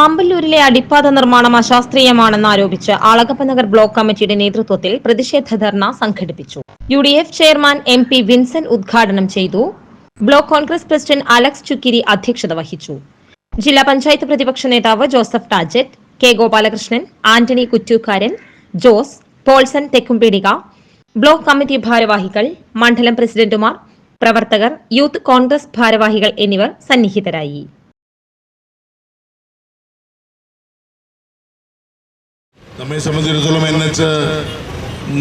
ആമ്പല്ലൂരിലെ അടിപ്പാത നിർമ്മാണം അശാസ്ത്രീയമാണെന്ന് ആരോപിച്ച് ആളകപ്പനഗർ ബ്ലോക്ക് കമ്മിറ്റിയുടെ നേതൃത്വത്തിൽ പ്രതിഷേധ ധർണ സംഘടിപ്പിച്ചു. U D F chairman M P Vincent ഉദ്ഘാടനം ചെയ്തു. Block Congress president Alex Chukkiri അധ്യക്ഷത വഹിച്ചു. ജില്ലാ പഞ്ചായത്ത് പ്രതിപക്ഷ നേതാവ് Joseph Tajet K Gopalakrishnan Antony Kuttukkaran Jose Paulson Thekkumpeedika block committee ഭാരവാഹികൾ മണ്ഡലം പ്രസിഡന്റുമാർ പ്രവർത്തകർ യൂത്ത് കോൺഗ്രസ് ഭാരവാഹികൾ എന്നിവർ സന്നിഹിതരായി. നമ്മെ സംബന്ധിച്ചിടത്തോളം എൻ എച്ച്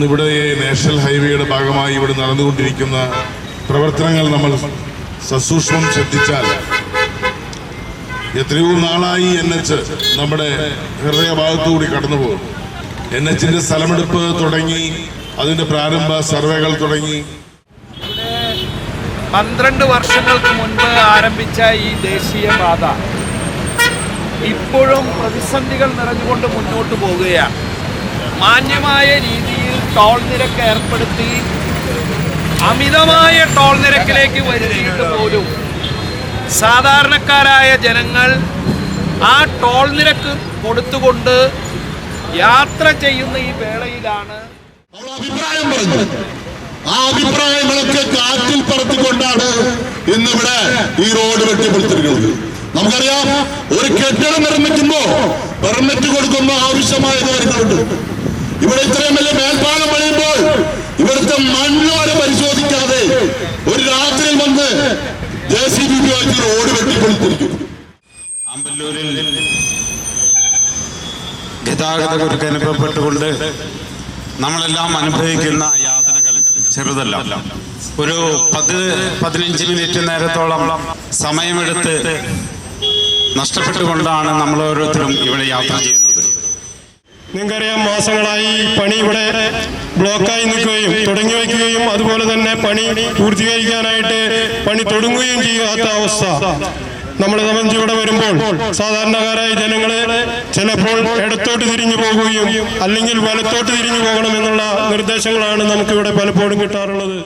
ഇവിടെ നാഷണൽ ഹൈവേയുടെ ഭാഗമായി ഇവിടെ നടന്നുകൊണ്ടിരിക്കുന്ന പ്രവർത്തനങ്ങൾ നമ്മൾ സസൂക്ഷ്മം ശ്രദ്ധിച്ചാൽ എത്രയോ നാളായി എൻ എച്ച് നമ്മുടെ ഹൃദയഭാഗത്തുകൂടി കടന്നുപോകും. എൻ എച്ചിന്റെ സ്ഥലമെടുപ്പ് തുടങ്ങി അതിന്റെ പ്രാരംഭ സർവേകൾ തുടങ്ങി. പന്ത്രണ്ട് വർഷങ്ങൾക്ക് മുൻപ് ആരംഭിച്ച ഈ ദേശീയപാത ഇപ്പോഴും പ്രതിസന്ധികൾ നിറഞ്ഞുകൊണ്ട് മുന്നോട്ട് പോവുകയാണ് മാന്യമായ രീതിയിൽ ടോൾ നിരക്ക് ഏർപ്പെടുത്തി അമിതമായ ടോൾ നിരക്കിലേക്ക് വരുത്തിയിട്ട് പോലും സാധാരണക്കാരായ ജനങ്ങൾ ആ ടോൾ നിരക്ക് കൊടുത്തുകൊണ്ട് യാത്ര ചെയ്യുന്ന ഈ വേളയിലാണ് അഭിപ്രായം പറഞ്ഞു. ആ അഭിപ്രായങ്ങളൊക്കെ കാറ്റിൽ പറത്തിക്കൊണ്ടാണ് ഇന്നിവിടെ ഈ റോഡ് വെട്ടിപ്പൊളിച്ചിരിക്കുന്നത്. നമുക്കറിയാം ഒരു കെട്ടിടം നിർമ്മിക്കുമ്പോ പെർമിറ്റ് കൊടുക്കുമ്പോ ആവശ്യമായ കാര്യങ്ങളുണ്ട്. ഇവിടെ ഇത്രയും വലിയ മേൽപ്പാലം പണിയുമ്പോൾ ഇവിടുത്തെ മണ്ണ് വരെ പരിശോധിക്കാതെ ഒരു രാത്രിയിൽ വന്ന് ജെ സി ബി ഉപയോഗിച്ച് റോഡ് വെട്ടിപ്പൊളിച്ചിരിക്കും അമ്പല്ലൂരിൽ ഗതാഗത കുരുക്ക് അനുഭവപ്പെട്ടുകൊണ്ട് നമ്മളെല്ലാം അനുഭവിക്കുന്ന യാതനകൾ ചെറുതല്ല. ഒരു പത്ത് പതിനഞ്ച് മിനിറ്റ് നേരത്തോളം സമയമെടുത്ത് നഷ്ടപ്പെട്ടുകൊണ്ടാണ് നമ്മൾ ഓരോരുത്തരും ഇവിടെ യാത്ര ചെയ്യുന്നത്. നിങ്ങൾക്കറിയാം മാസങ്ങളായി പണി ഇവിടെ ബ്ലോക്കായി നിൽക്കുകയും തുടങ്ങി വയ്ക്കുകയും അതുപോലെ തന്നെ പണി പൂർത്തീകരിക്കാനായിട്ട് പണി തുടങ്ങുകയും ചെയ്യാത്ത അവസ്ഥ നമ്മളെ സംബന്ധിച്ച് ഇവിടെ വരുമ്പോൾ സാധാരണക്കാരായ ജനങ്ങൾ ചിലപ്പോൾ ഇടത്തോട്ട് തിരിഞ്ഞു പോകുകയും അല്ലെങ്കിൽ വലത്തോട്ട് തിരിഞ്ഞു പോകണം എന്നുള്ള നിർദ്ദേശങ്ങളാണ് നമുക്കിവിടെ പലപ്പോഴും കിട്ടാറുള്ളത്.